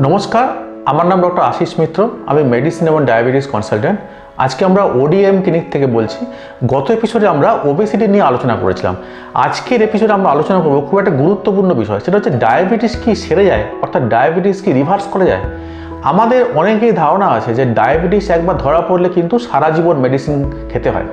নমস্কার, আমার নাম ডক্টর আশিস মিত্র, আমি মেডিসিন এবং ডায়াবেটিস কনসালট্যান্ট আজকে আমরা ওডিএম ক্লিনিক থেকে বলছি, গত এপিসোডে আমরা ওবেসিটি নিয়ে আলোচনা করেছিলাম। আজকের এপিসোডে আমরা আলোচনা করব খুব একটা গুরুত্বপূর্ণ বিষয়, সেটা হচ্ছে ডায়াবেটিস কি সেরে যায়, অর্থাৎ ডায়াবেটিস কি রিভার্স করে যায়। আমাদের অনেকেই ধারণা আছে যে ডায়াবেটিস একবার ধরা পড়লে কিন্তু সারা জীবন মেডিসিন খেতে হয়।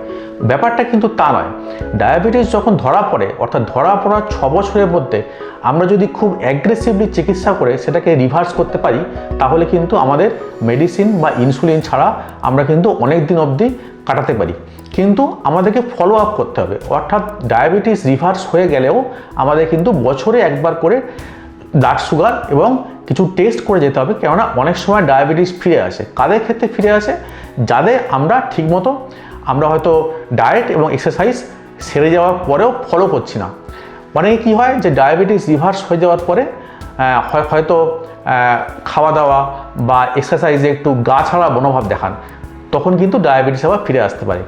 ব্যাপারটা কিন্তু তা নয়। ডায়াবেটিস যখন ধরা পড়ে, অর্থাৎ ধরা পড়ার ছ বছরের মধ্যে আমরা যদি খুব অ্যাগ্রেসিভলি চিকিৎসা করে সেটাকে রিভার্স করতে পারি, তাহলে কিন্তু আমাদের মেডিসিন বা ইনসুলিন ছাড়া আমরা কিন্তু অনেক দিন অবধি কাটাতে পারি। কিন্তু আমাদেরকে ফলো আপ করতে হবে। অর্থাৎ ডায়াবেটিস রিভার্স হয়ে গেলেও আমাদের কিন্তু বছরে একবার করে ব্লাড সুগার এবং কিছু টেস্ট করে যেতে হবে, কেননা অনেক সময় ডায়াবেটিস ফিরে আসে। কাদের ক্ষেত্রে ফিরে আসে? যাদের আমরা ঠিকমতো, আমরা হয়তো ডায়েট এবং এক্সারসাইজ সেরে যাওয়ার পরেও ফলো করছি না। অনেকে কী হয় যে ডায়াবেটিস রিভার্স হয়ে যাওয়ার পরে হয়- হয়তো খাওয়া দাওয়া বা এক্সারসাইজে একটু গা ছাড়া মনোভাব দেখান, তখন কিন্তু ডায়াবেটিস আবার ফিরে আসতে পারে।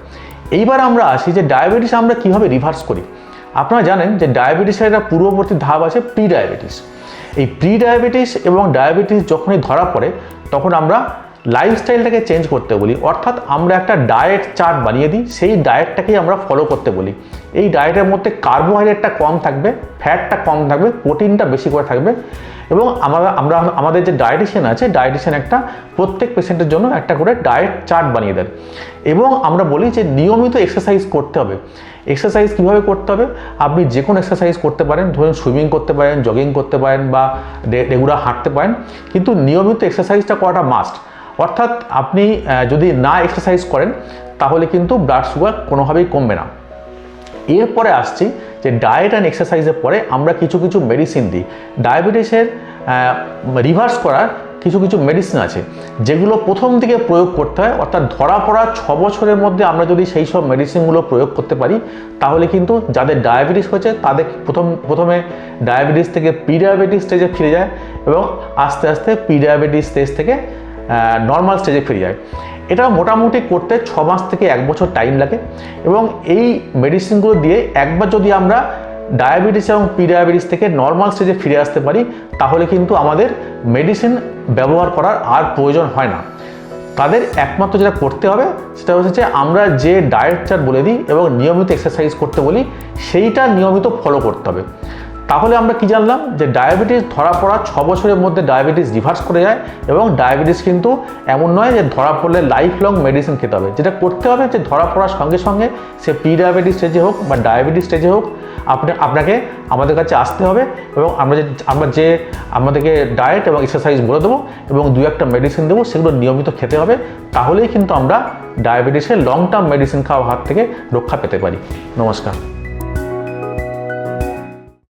এইবার আমরা আসি যে ডায়াবেটিস আমরা কীভাবে রিভার্স করি। আপনারা জানেন যে ডায়াবেটিসের একটা পূর্ববর্তী ধাপ আছে প্রি ডায়াবেটিস এই প্রি ডায়াবেটিস এবং ডায়াবেটিস যখনই ধরা পড়ে তখন আমরা লাইফস্টাইলটাকে চেঞ্জ করতে বলি, অর্থাৎ আমরা একটা ডায়েট চার্ট বানিয়ে দিই, সেই ডায়েটটাকেই আমরা ফলো করতে বলি। এই ডায়েটের মধ্যে কার্বোহাইড্রেটটা কম থাকবে ফ্যাটটা কম থাকবে প্রোটিনটা বেশি করে থাকবে এবং আমরা আমরা, আমাদের যে ডায়েটিশিয়ান আছে ডায়েটিশিয়ান একটা প্রত্যেক পেশেন্টের জন্য একটা করে ডায়েট চার্ট বানিয়ে দেন। এবং আমরা বলি যে নিয়মিত এক্সারসাইজ করতে হবে। এক্সারসাইজ কীভাবে করতে হবে? আপনি যে কোনো এক্সারসাইজ করতে পারেন, ধরুন সুইমিং করতে পারেন জগিং করতে পারেন বা রেগুলার হাঁটতে পারেন, কিন্তু নিয়মিত এক্সারসাইজটা করাটা মাস্ট অর্থাৎ আপনি যদি না এক্সারসাইজ করেন, তাহলে কিন্তু ব্লাড সুগার কোনোভাবেই কমবে না। এরপরে আসছি যে ডায়েট অ্যান্ড এক্সারসাইজের পরে আমরা কিছু কিছু মেডিসিন দিই। ডায়াবেটিসের রিভার্স করার কিছু কিছু মেডিসিন আছে, যেগুলো প্রথম দিকে প্রয়োগ করতে হয়। অর্থাৎ ধরা পড়া ছ বছরের মধ্যে আমরা যদি সেই সব মেডিসিনগুলো প্রয়োগ করতে পারি, তাহলে কিন্তু যাদের ডায়াবেটিস হয়েছে, তাদের প্রথম, প্রথমে ডায়াবেটিস থেকে প্রি ডায়াবেটিস স্টেজে ফিরে যায় এবং আস্তে আস্তে প্রি ডায়াবেটিস স্টেজ থেকে নর্মাল স্টেজে ফিরে যায়। এটা মোটামুটি করতে ছ মাস থেকে এক বছর টাইম লাগে এবং এই মেডিসিনগুলো দিয়ে একবার যদি আমরা ডায়াবেটিস এবং প্রি ডায়াবেটিস থেকে নর্মাল স্টেজে ফিরে আসতে পারি, তাহলে কিন্তু আমাদের মেডিসিন ব্যবহার করার আর প্রয়োজন হয় না। তাদের একমাত্র যেটা করতে হবে, সেটা হচ্ছে যে আমরা যে ডায়েট চার্ট বলে দিই এবং নিয়মিত এক্সারসাইজ করতে বলি, সেইটা নিয়মিত ফলো করতে হবে। তাহলে আমরা কি জানলাম? যে ডায়াবেটিস ধরা পড়া ছ বছরের মধ্যে ডায়াবেটিস রিভার্স করে যায় এবং ডায়াবেটিস কিন্তু এমন নয় যে ধরা পড়লে লাইফ লং মেডিসিন খেতে হবে। যেটা করতে হবে যে ধরা পড়ার সঙ্গে সঙ্গে সে প্রি ডায়াবেটিস স্টেজে হোক বা ডায়াবেটিস স্টেজে হোক, আপনি আপনাকে আমাদের কাছে আসতে হবে এবং আমরা যে আমরা যে আমাদেরকে ডায়েট এবং এক্সারসাইজ বলে দেবো এবং দু একটা মেডিসিন দেবো, সেগুলো নিয়মিত খেতে হবে, তাহলেই কিন্তু আমরা ডায়াবেটিসের লং টার্ম মেডিসিন খাওয়ার হাত থেকে রক্ষা পেতে পারি। নমস্কার।